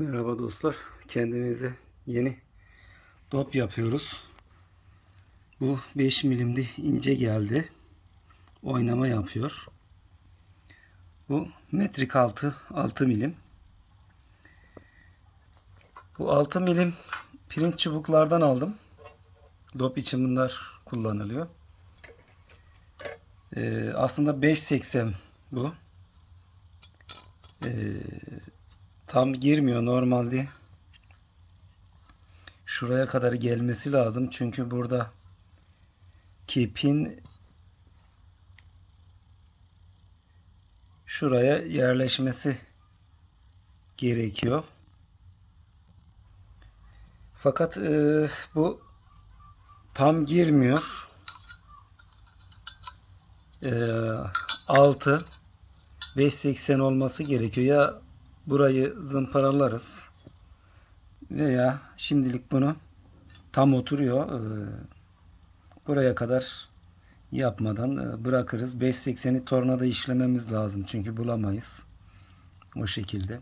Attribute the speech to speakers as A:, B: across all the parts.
A: Merhaba dostlar. Kendimize yeni dop yapıyoruz. Bu 5 milimli ince geldi. Oynama yapıyor. Bu metrik altı 6 milim. Bu 6 milim pirinç çubuklardan aldım. Dop için bunlar kullanılıyor. Ee, aslında 5.80 bu. Ee, tam girmiyor normalde. Şuraya kadar gelmesi lazım. Çünkü burada ki pin şuraya yerleşmesi gerekiyor. Fakat e, bu tam girmiyor. E, 6 5.80 olması gerekiyor. Ya burayı zımparalarız veya şimdilik bunu tam oturuyor. Ee, buraya kadar yapmadan e, bırakırız. 5.80'i tornada işlememiz lazım. Çünkü bulamayız. O şekilde.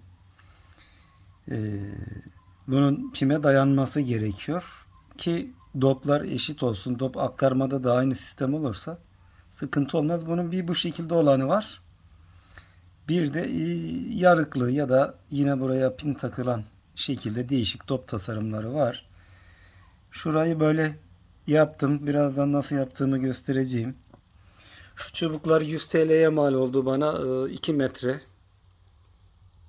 A: Ee, bunun pime dayanması gerekiyor ki doplar eşit olsun. Dop aktarmada da aynı sistem olursa sıkıntı olmaz. Bunun bir bu şekilde olanı var. Bir de e, yarıklı ya da yine buraya pin takılan şekilde değişik top tasarımları var. Şurayı böyle yaptım. Birazdan nasıl yaptığımı göstereceğim. Şu çubuklar 100 TL'ye mal oldu bana. 2 metre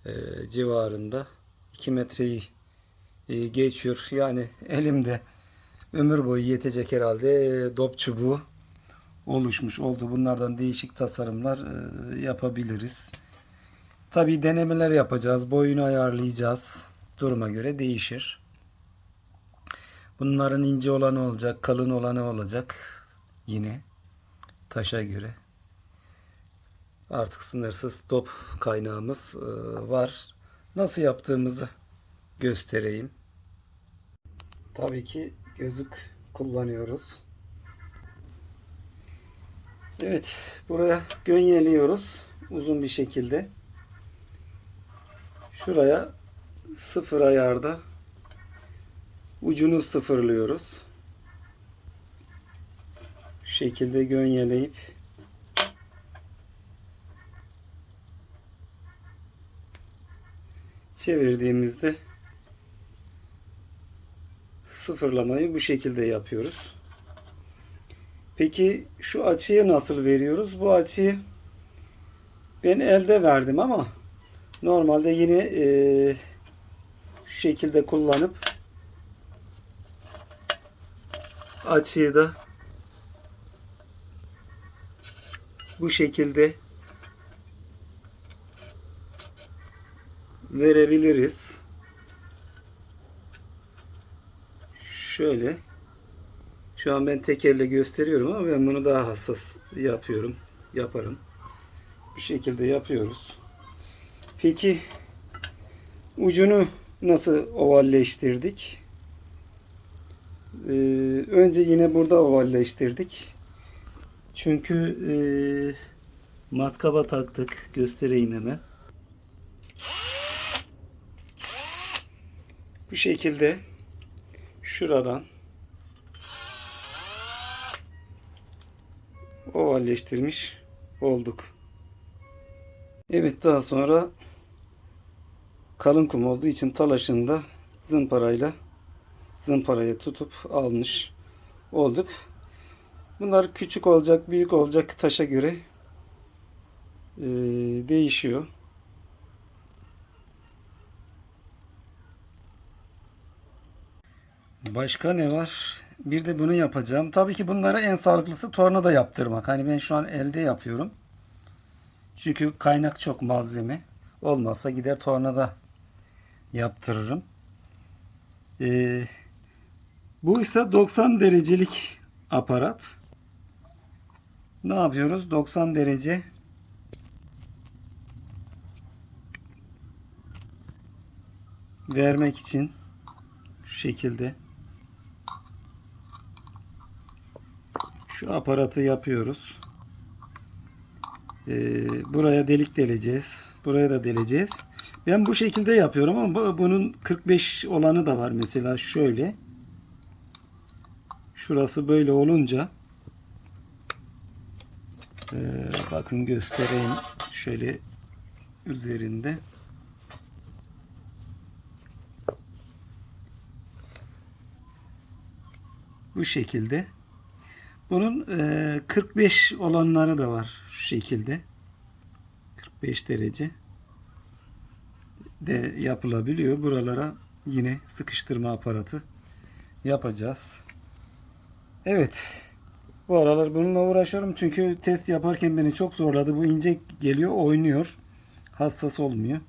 A: e, civarında. 2 metreyi e, geçiyor. Yani elimde ömür boyu yetecek herhalde e, dop çubuğu oluşmuş oldu. Bunlardan değişik tasarımlar yapabiliriz. Tabi denemeler yapacağız. Boyunu ayarlayacağız. Duruma göre değişir. Bunların ince olanı olacak, kalın olanı olacak. Yine taşa göre. Artık sınırsız top kaynağımız var. Nasıl yaptığımızı göstereyim. Tabii ki gözlük kullanıyoruz. Evet, buraya gönyeliyoruz uzun bir şekilde. Şuraya sıfır ayarda ucunu sıfırlıyoruz. Şu şekilde gönyeleyip çevirdiğimizde sıfırlamayı bu şekilde yapıyoruz. Peki şu açıyı nasıl veriyoruz? Bu açıyı ben elde verdim ama normalde yine e, şu şekilde kullanıp açıyı da bu şekilde verebiliriz. Şöyle şu an ben tek elle gösteriyorum ama ben bunu daha hassas yapıyorum. Yaparım. Bu şekilde yapıyoruz. Peki ucunu nasıl ovalleştirdik? Ee, önce yine burada ovalleştirdik. Çünkü e, matkaba taktık. Göstereyim hemen. Bu şekilde şuradan ovalleştirmiş olduk. Evet daha sonra kalın kum olduğu için talaşını da zımparayla zımparaya tutup almış olduk. Bunlar küçük olacak, büyük olacak taşa göre e, değişiyor. Başka ne var? Bir de bunu yapacağım. Tabii ki bunları en sağlıklısı tornada yaptırmak. Hani ben şu an elde yapıyorum. Çünkü kaynak çok malzeme. Olmazsa gider tornada yaptırırım. Ee, bu ise 90 derecelik aparat. Ne yapıyoruz? 90 derece vermek için şu şekilde şu aparatı yapıyoruz. Ee, buraya delik deleceğiz. Buraya da deleceğiz. Ben bu şekilde yapıyorum ama bu- bunun 45 olanı da var. Mesela şöyle. Şurası böyle olunca Ee, bakın göstereyim. Şöyle üzerinde. Bu şekilde. Bunun e, 45 olanları da var. Şu şekilde. 45 derece de yapılabiliyor. Buralara yine sıkıştırma aparatı yapacağız. Evet. Bu aralar bununla uğraşıyorum çünkü test yaparken beni çok zorladı. Bu ince geliyor, oynuyor. Hassas olmuyor.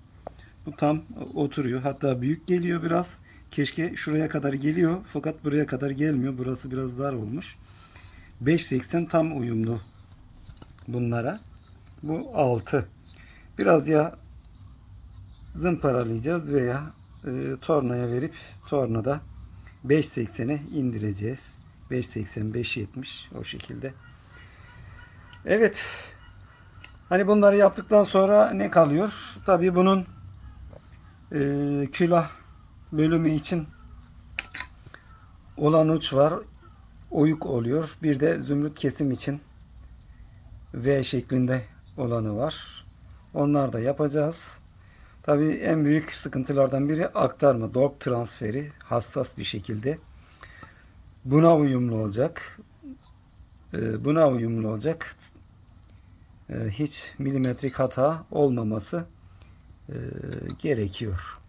A: Bu tam oturuyor. Hatta büyük geliyor biraz. Keşke şuraya kadar geliyor fakat buraya kadar gelmiyor. Burası biraz dar olmuş. 5.80 tam uyumlu bunlara. Bu 6. Biraz ya zımparalayacağız veya e, tornaya verip tornada 5.80'e indireceğiz. 5.80 5.70 o şekilde. Evet. Hani bunları yaptıktan sonra ne kalıyor? Tabii bunun e, külah bölümü için olan uç var. Oyuk oluyor. Bir de zümrüt kesim için V şeklinde olanı var. Onlar da yapacağız. Tabii en büyük sıkıntılardan biri aktarma, dork transferi hassas bir şekilde. Buna uyumlu olacak. Ee, Buna uyumlu olacak. Ee, Hiç milimetrik hata olmaması e, gerekiyor.